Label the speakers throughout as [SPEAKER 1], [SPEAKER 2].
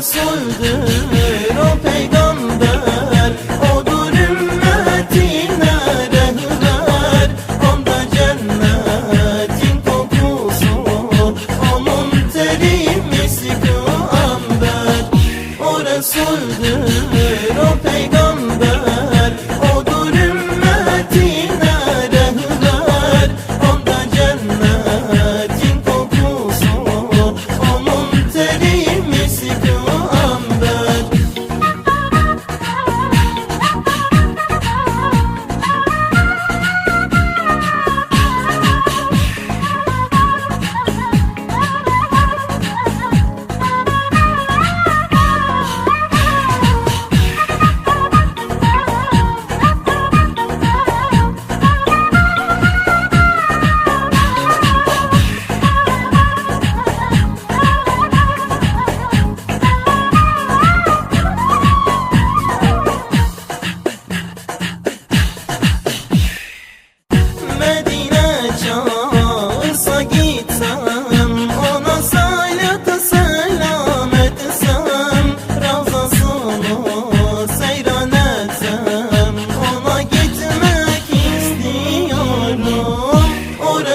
[SPEAKER 1] Resul'dür o peygamber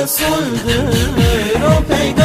[SPEAKER 1] Resul'dür O peygamber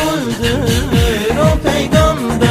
[SPEAKER 1] çöldür o peygamber.